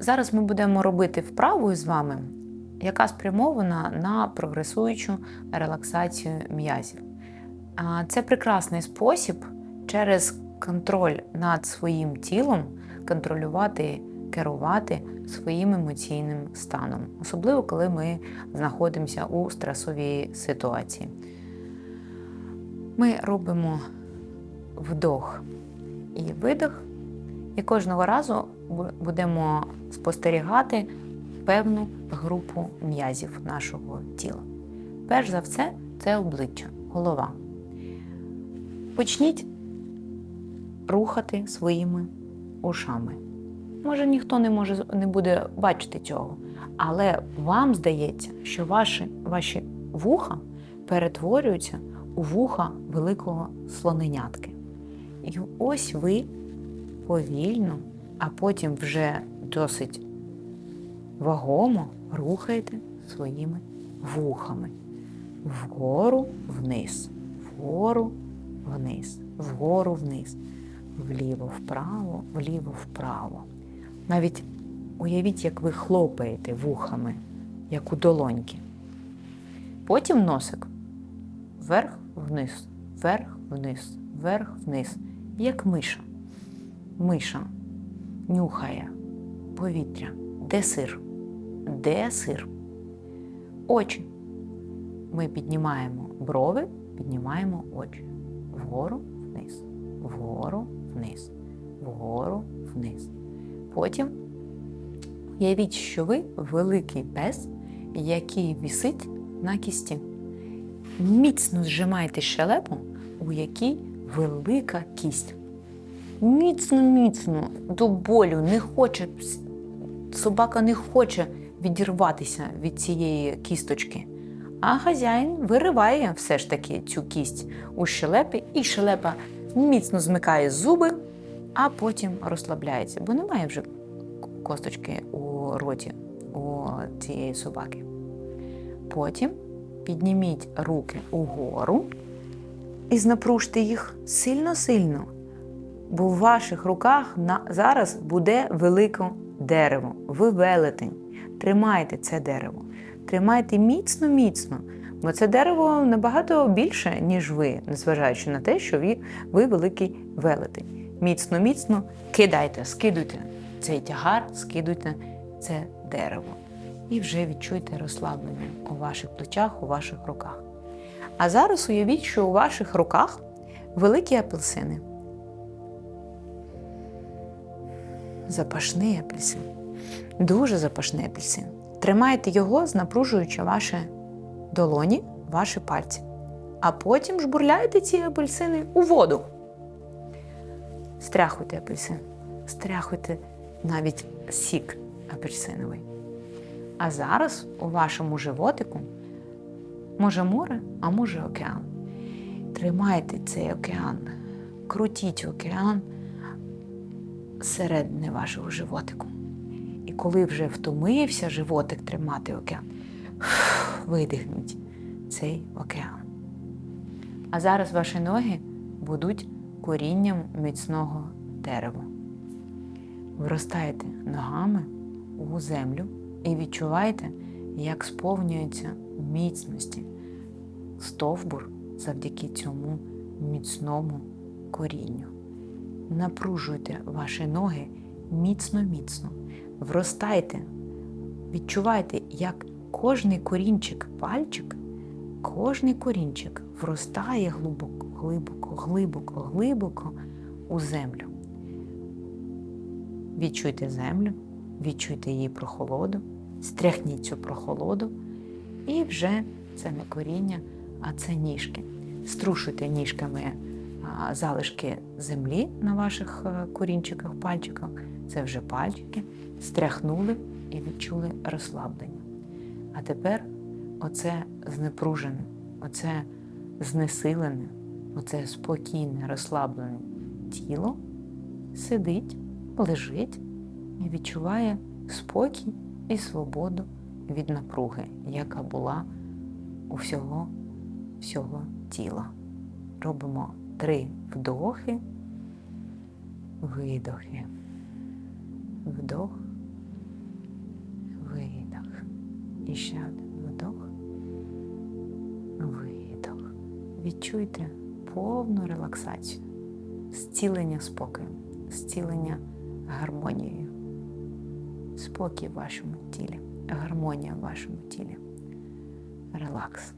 Зараз ми будемо робити вправу з вами, яка спрямована на прогресуючу релаксацію м'язів. Це прекрасний спосіб через контроль над своїм тілом контролювати, керувати своїм емоційним станом, особливо коли ми знаходимося у стресовій ситуації. Ми робимо вдох і видох, і кожного разу будемо спостерігати певну групу м'язів нашого тіла. Перш за все, це обличчя, голова. Почніть рухати своїми ушами. Може, ніхто не може не буде бачити цього, але вам здається, що ваші, ваші вуха перетворюються у вуха великого слоненятки. І ось ви повільно, а потім вже досить вагомо рухаєте своїми вухами вгору вниз, вгору вниз, вгору вниз, вліво вправо, вліво вправо. Навіть уявіть, як ви хлопаєте вухами, як у долоньки. Потім носик вверх вниз, вверх вниз, вверх вниз, як миша. Миша нюхає повітря. Де сир? Де сир? Очі. Ми піднімаємо брови, піднімаємо очі. Вгору, вниз, вгору, вниз, вгору, вниз. Потім уявіть, що ви великий пес, який висить на кісті. Міцно зжимайте щелепу, у якій велика кість. Міцно, міцно, до болю не хоче, собака не хоче відірватися від цієї кісточки. А хазяїн вириває все ж таки цю кість у щелепі, і щелепа міцно змикає зуби, а потім розслабляється, бо немає вже косточки у роті у цієї собаки. Потім підніміть руки угору і знапружте їх сильно-сильно, бо в ваших руках на, зараз буде велике дерево, ви велетень. Тримайте це дерево. Тримайте міцно-міцно, бо це дерево набагато більше, ніж ви, незважаючи на те, що ви, ви великий велетень. Міцно-міцно кидайте, скидуйте цей тягар, скидуйте це дерево. І вже відчуйте розслаблення у ваших плечах, у ваших руках. А зараз уявіть, що у ваших руках великі апельсини. Запашний апельсин. Дуже запашний апельсин. Тримайте його, знапружуючи ваші долоні, ваші пальці. А потім жбурляйте ці апельсини у воду. Стряхуйте апельсин. Стряхуйте навіть сік апельсиновий. А зараз у вашому животику може море, а може океан. Тримайте цей океан, крутіть океан середини вашого животику. І коли вже втомився животик тримати океан, видихніть цей океан. А зараз ваші ноги будуть корінням міцного дерева. Виростаєте ногами у землю і відчуваєте, як сповнюється міцності стовбур завдяки цьому міцному корінню. Напружуйте ваші ноги міцно-міцно, вростайте, відчувайте, як кожний корінчик, пальчик, кожний корінчик вростає глибоко, глибоко, глибоко, глибоко у землю. Відчуйте землю, відчуйте її прохолоду, стряхніть цю прохолоду, і вже це не коріння, а це ніжки. Струшуйте ніжками залишки землі на ваших е, корінчиках, пальчиках. Це вже пальчики, стряхнули і відчули розслаблення. А тепер оце знепружене, оце знесилене, оце спокійне, розслаблене тіло сидить, лежить і відчуває спокій і свободу від напруги, яка була у всього, всього тіла. Робимо три вдохи, видохи. Вдох, видох. І ще один вдох. Видох. Відчуйте повну релаксацію, зцілення спокою, зцілення гармонією. Спокій в вашому тілі, гармонія в вашому тілі. Релакс.